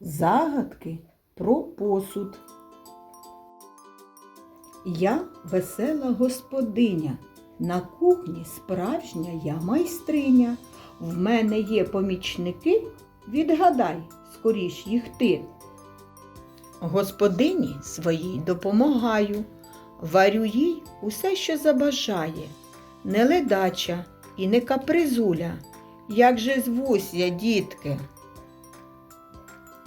Загадки про посуд. Я весела господиня. На кухні справжня я майстриня. В мене є помічники. Відгадай, скоріш їх ти. Господині своїй допомагаю, варю їй усе, що забажає. Не ледача і не капризуля. Як же звусь я, дітки?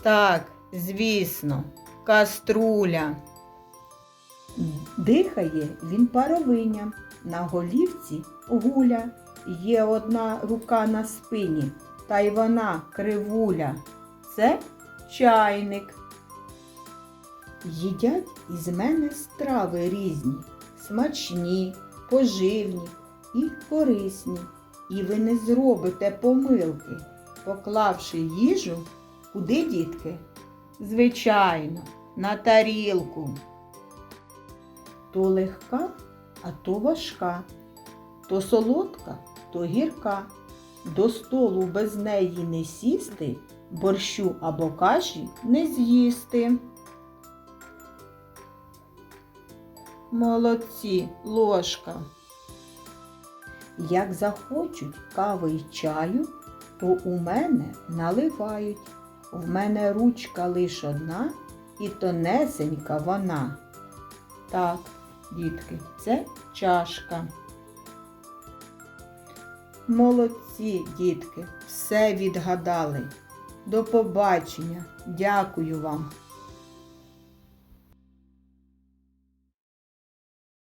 Так, звісно, каструля. Дихає він паровиням, на голівці гуля. Є одна рука на спині, та й вона кривуля. Це чайник. Їдять із мене страви різні, смачні, поживні і корисні. І ви не зробите помилки, поклавши їжу куди, дітки? Звичайно, на тарілку. То легка, а то важка, то солодка, то гірка. До столу без неї не сісти, борщу або каші не з'їсти. Молодці, ложка. Як захочуть кави й чаю, то у мене наливають. В мене ручка лиш одна і тонесенька вона. Так, дітки, це чашка. Молодці, дітки, все відгадали. До побачення. Дякую вам.